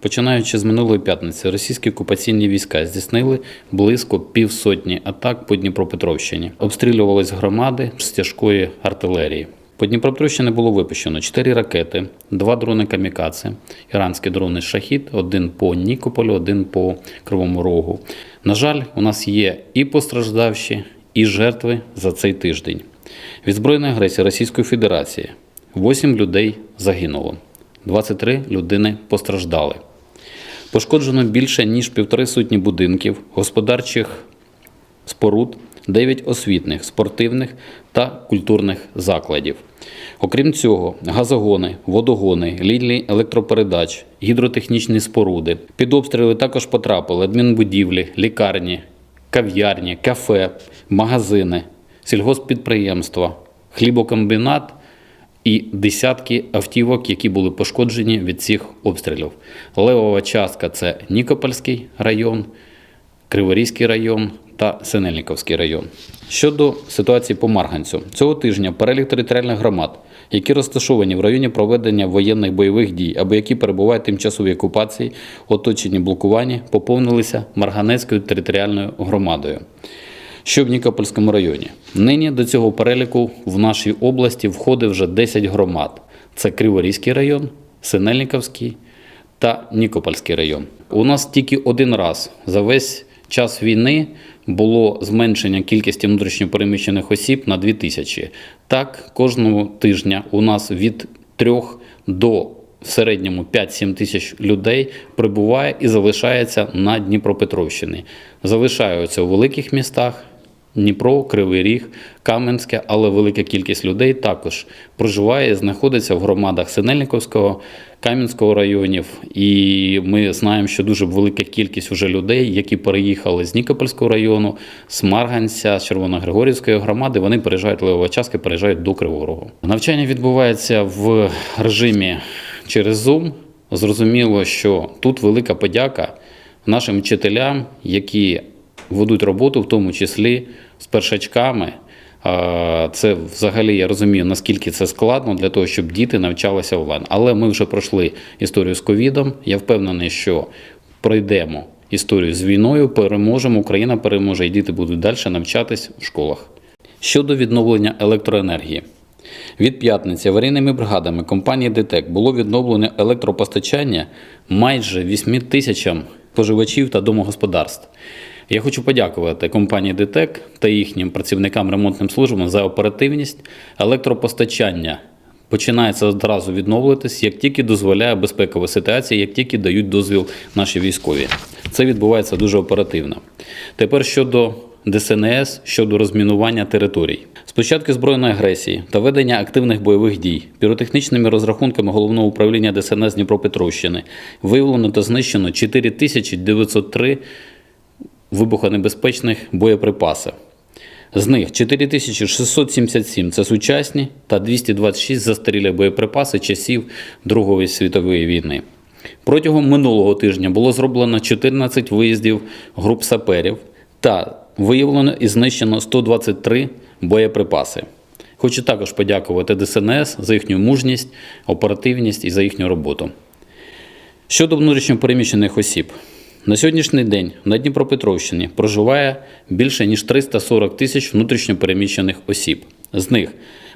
Починаючи з минулої п'ятниці, російські окупаційні війська здійснили близько півсотні атак по Дніпропетровщині. Обстрілювались громади з тяжкої артилерії. По Дніпропетровщині було випущено 4 ракети, 2 дрони камікадзе, іранські дрони Шахід, один по Нікополю, один по Кривому Рогу. На жаль, у нас є і постраждавші, і жертви за цей тиждень. Від збройної агресії Російської Федерації 8 людей загинуло, 23 людини постраждали. Пошкоджено більше ніж півтори сотні будинків, господарчих споруд, 9 освітних, спортивних та культурних закладів. Окрім цього, газогони, водогони, лінії електропередач, гідротехнічні споруди. Під обстріли також потрапили адмінбудівлі, лікарні, кав'ярні, кафе, магазини, сільгосппідприємства, хлібокомбінат і десятки автівок, які були пошкоджені від цих обстрілів. Левова частка це Нікопольський район, Криворізький район та Синельниковський район. Щодо ситуації по Марганцю, цього тижня перелік територіальних громад, які розташовані в районі проведення воєнних бойових дій або які перебувають тимчасовій окупації, оточені блокуванні, поповнилися Марганецькою територіальною громадою. Що в Нікопольському районі? Нині до цього переліку в нашій області входить вже 10 громад. Це Криворізький район, Синельниковський та Нікопольський район. У нас тільки один раз за весь час війни було зменшення кількості внутрішньопереміщених осіб на 2000. Так, кожного тижня у нас від 3 до в середньому 5-7 тисяч людей прибуває і залишається на Дніпропетровщині. Залишаються у великих містах. Дніпро, Кривий Ріг, Кам'янське, але велика кількість людей також проживає, знаходиться в громадах Синельниковського, Кам'янського районів. І ми знаємо, що дуже велика кількість вже людей, які переїхали з Нікопольського району, з Марганця, з Червоногригорівської громади, вони переїжджають Левовачаски, переїжджають до Кривого Рогу. Навчання відбувається в режимі через Zoom. Зрозуміло, що тут велика подяка нашим вчителям, які ведуть роботу, в тому числі з першачками. Це взагалі я розумію, наскільки це складно для того, щоб діти навчалися онлайн. Але ми вже пройшли історію з ковідом. Я впевнений, що пройдемо історію з війною, переможемо, Україна переможе, і діти будуть далі навчатись в школах. Щодо відновлення електроенергії. Від п'ятниці аварійними бригадами компанії ДТЕК було відновлено електропостачання майже 8 тисячам споживачів та домогосподарств. Я хочу подякувати компанії ДТЕК та їхнім працівникам ремонтним службам за оперативність. Електропостачання починається одразу відновлюватись, як тільки дозволяє безпекова ситуація, як тільки дають дозвіл наші військові. Це відбувається дуже оперативно. Тепер щодо ДСНС щодо розмінування територій. З збройної агресії та ведення активних бойових дій піротехнічними розрахунками головного управління ДСНС Дніпропетровщини виявлено та знищено 4903 вибухонебезпечних боєприпаси. З них 4677 це сучасні та 226 застарілі боєприпаси часів Другої світової війни. Протягом минулого тижня було зроблено 14 виїздів груп саперів та виявлено і знищено 123 боєприпаси. Хочу також подякувати ДСНС за їхню мужність, оперативність і за їхню роботу. Щодо внутрішньопереміщених осіб, на сьогоднішній день на Дніпропетровщині проживає більше ніж 340 тисяч внутрішньопереміщених осіб. З них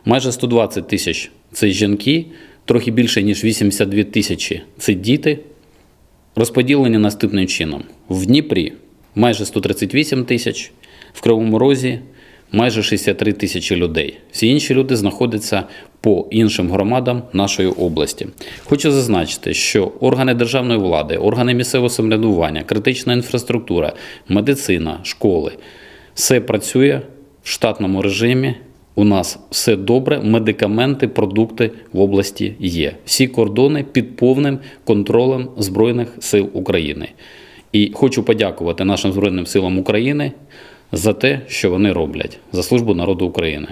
майже 120 тисяч це жінки, трохи більше ніж 82 тисячі це діти. Розподілені наступним чином: в Дніпрі майже 138 тисяч, в Кривому Розі майже 63 тисячі людей. Всі інші люди знаходяться по іншим громадам нашої області. Хочу зазначити, що органи державної влади, органи місцевого самоврядування, критична інфраструктура, медицина, школи все працює в штатному режимі. У нас все добре, медикаменти, продукти в області є. Всі кордони під повним контролем Збройних сил України. І хочу подякувати нашим Збройним силам України за те, що вони роблять за службу народу України.